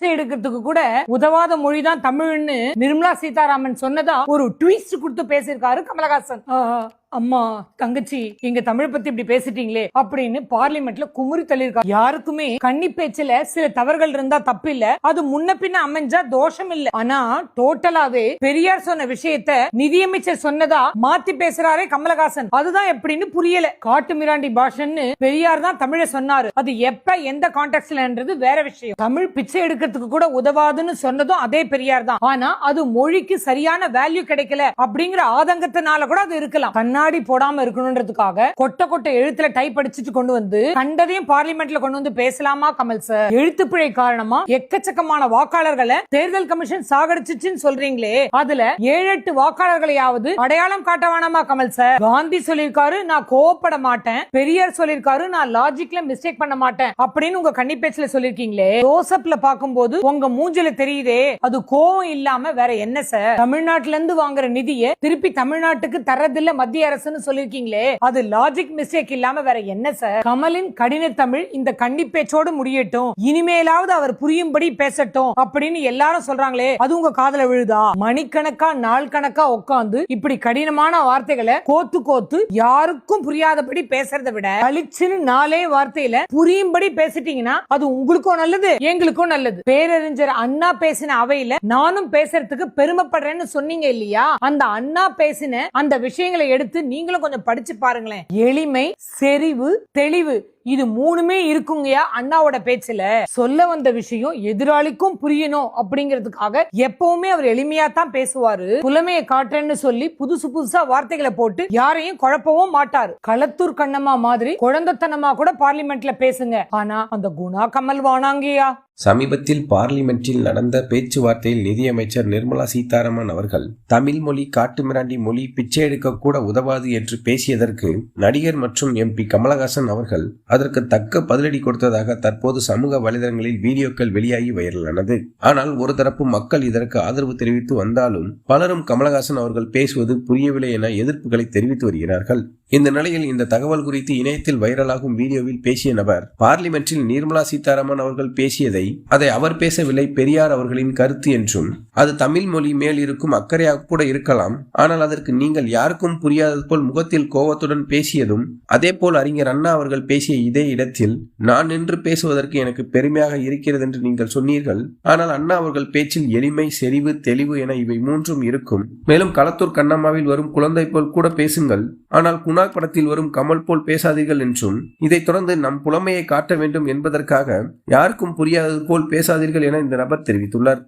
பிச்சை எடுக்கிறதுக்கு கூட உதவாத மொழி தான் தமிழ்னு நிர்மலா சீதாராமன் சொன்னதா ஒரு ட்விஸ்ட் கொடுத்து பேசியிருக்காரு கமலஹாசன். அம்மா தங்கச்சி எங்க தமிழ் பத்தி இப்படி பேசிட்டீங்களே அப்படின்னு பார்லிமெண்ட்ல குமுறி தள்ளியிருக்காரு யாருக்குமே கன்னி பேச்சுல சில தவறுகள் இருந்தா தப்பு இல்ல. அது முன்ன பின்ன அமைஞ்சா தோஷம் இல்ல. ஆனா டோட்டலாவே பெரியார் சொன்ன விஷயத்த நிதியமைச்சர் சொன்னதா மாத்தி பேசுறாரே கமலஹாசன். அதுதான் எப்படின்னு புரியல. காட்டு மிராண்டி பாஷன்னு பெரியார் தான் தமிழ சொன்னாரு. அது எப்ப எந்த கான்டெக்ட்லன்றது வேற விஷயம். தமிழ் பிச்சை எடுக்கிறதுக்கு கூட உதவாதுன்னு சொன்னதும் அதே பெரியார் தான். ஆனா அது மொழிக்கு சரியான வேல்யூ கிடைக்கல அப்படிங்கிற ஆதங்கத்தினால கூட அது இருக்கலாம். கண்ணாடி போடாம இருக்கணும்ன்றதுக்காக கொட்ட கொட்ட எழுத்துல டைப் அடிச்சுட்டு கொண்டு வந்து கண்டதையும் பார்லிமெண்ட்ல கொண்டு வந்து பேசலாமா கமல் சார் எழுத்துப்பிழை காரணமா எக்கச்சக்கமான வாக்காளர்களை தேர்தல் கமிஷன் சாகடிச்சுன்னு சொல்றீங்களே. அதுல ஏழு எட்டு வாக்காளர்களையாவது அடையாளம் காட்ட வேணாமா கமல் சார் காந்தி சொல்லிருக்காரு நான் கோவப்பட மாட்டேன். பெரியார் சொல்லிருக்காரு நான் லாஜிக்ல மிஸ்டேக் பண்ண மாட்டேன். அப்படின்னு உங்க கன்னி பேச்சுல சொல்லிருக்கீங்களே ஜோசப்ல பாக்கும்போது உங்க மூஞ்சில தெரியுதே. அது கோவம் இல்லாம வேற என்ன சார் தமிழ்நாட்டுல இருந்து வாங்குற நிதியை திருப்பி தமிழ்நாட்டுக்கு தரதில்ல மத்திய அரசுன்னு சொல்லிருக்கீங்களே அது லாஜிக் மிஸ்டேக் இல்லாம வேற என்ன சார் கமலின் கடின தமிழ் இந்த கன்னி பேச்சோடு முடியட்டும் இனிமேலாவது அவர் புரியும்படி பேசட்டும் அப்படின்னு எல்லாரும் சொல்றாங்களே அது உங்க காதல விழுதா? மணிக்கணக்கா நாள் கணக்கா உட்காந்து இப்படி கடினமான வார்த்தைகளை கோத்து கோத்து யாருக்கும் புரியாதபடி பேசுறதை விட அழிச்சுன்னு நாலே வார்த்தையில புரியும்படி பேசிட்டீங்கன்னா அது உங்களுக்கும் நல்லது எங்களுக்கும் நல்லது. பேரறிஞர் அண்ணா பேசின அவையில நானும் பேசுறதுக்கு பெருமைப்படுறேன்னு சொன்னீங்க இல்லையா? அந்த அண்ணா பேசின அந்த விஷயங்களை எடுத்து நீங்களும் கொஞ்சம் படிச்சு பாருங்களேன். எளிமை செறிவு தெளிவு. இது மூணுமே இருக்குங்கயா அண்ணாவோட பேச்சுல. சொல்ல வந்த விஷயம் எதிராளிக்கும் புரியணும் அப்படிங்கிறதுக்காக எப்பவுமே அவர் எளிமையா தான் பேசுவாரு. புலமையை காட்டுறேன்னு சொல்லி புதுசு புதுசா வார்த்தைகளை போட்டு யாரையும் குழப்பவும் மாட்டாரு. களத்தூர் கண்ணம்மா மாதிரி குழந்தைத்தனமா கூட பார்லிமெண்ட்ல பேசுங்க. ஆனா அந்த குணா கமல் வானாங்கயா சமீபத்தில் பார்லிமென்ட்டில் நடந்த பேச்சுவார்த்தையில் நிதியமைச்சர் நிர்மலா சீதாராமன் அவர்கள் தமிழ் மொழி காட்டுமிராண்டி மொழி பிச்சை எடுக்க கூட உதவாது என்று பேசியதற்கு நடிகர் மற்றும் எம்பி கமலஹாசன் அவர்கள் அதற்கு தக்க பதிலடி கொடுத்ததாக தற்போது சமூக வலைதளங்களில் வீடியோக்கள் வெளியாகி வைரலானது. ஆனால் ஒரு தரப்பு மக்கள் இதற்கு ஆதரவு தெரிவித்து வந்தாலும் பலரும் கமலஹாசன் அவர்கள் பேசுவது புரியவில்லை என எதிர்ப்புகளை தெரிவித்து வருகிறார்கள். இந்த நிலையில் இந்த தகவல் குறித்து இணையத்தில் வைரலாகும் வீடியோவில் பேசிய நபர் பார்லிமென்ட்டில் நிர்மலா சீதாராமன் அவர்கள் பேசியதை அதை அவர் பேசவில்லை பெரியார் அவர்களின் கருத்து என்றும் அது தமிழ் மொழி மேல் இருக்கும் அக்கறையாக கூட இருக்கலாம் ஆனால் அதற்கு நீங்கள் யாருக்கும் புரியாதது போல் முகத்தில் கோபத்துடன் பேசியதும் அதே போல் அறிஞர் அண்ணா அவர்கள் பேசிய இதே இடத்தில் நான் நின்று பேசுவதற்கு எனக்கு பெருமையாக இருக்கிறது என்று நீங்கள் சொன்னீர்கள். ஆனால் அண்ணா அவர்கள் பேச்சில் எளிமை செறிவு தெளிவு என இவை மூன்றும் இருக்கும். மேலும் களத்தூர் கண்ணம்மாவில் வரும் குழந்தை போல் கூட பேசுங்கள். ஆனால் குணா படத்தில் வரும் கமல் போல் பேசாதீர்கள் என்றும் இதைத் தொடர்ந்து நம் புலமையை காட்ட வேண்டும் என்பதற்காக யாருக்கும் புரியாதது போல் பேசாதீர்கள் என இந்த நபர் தெரிவித்துள்ளார்.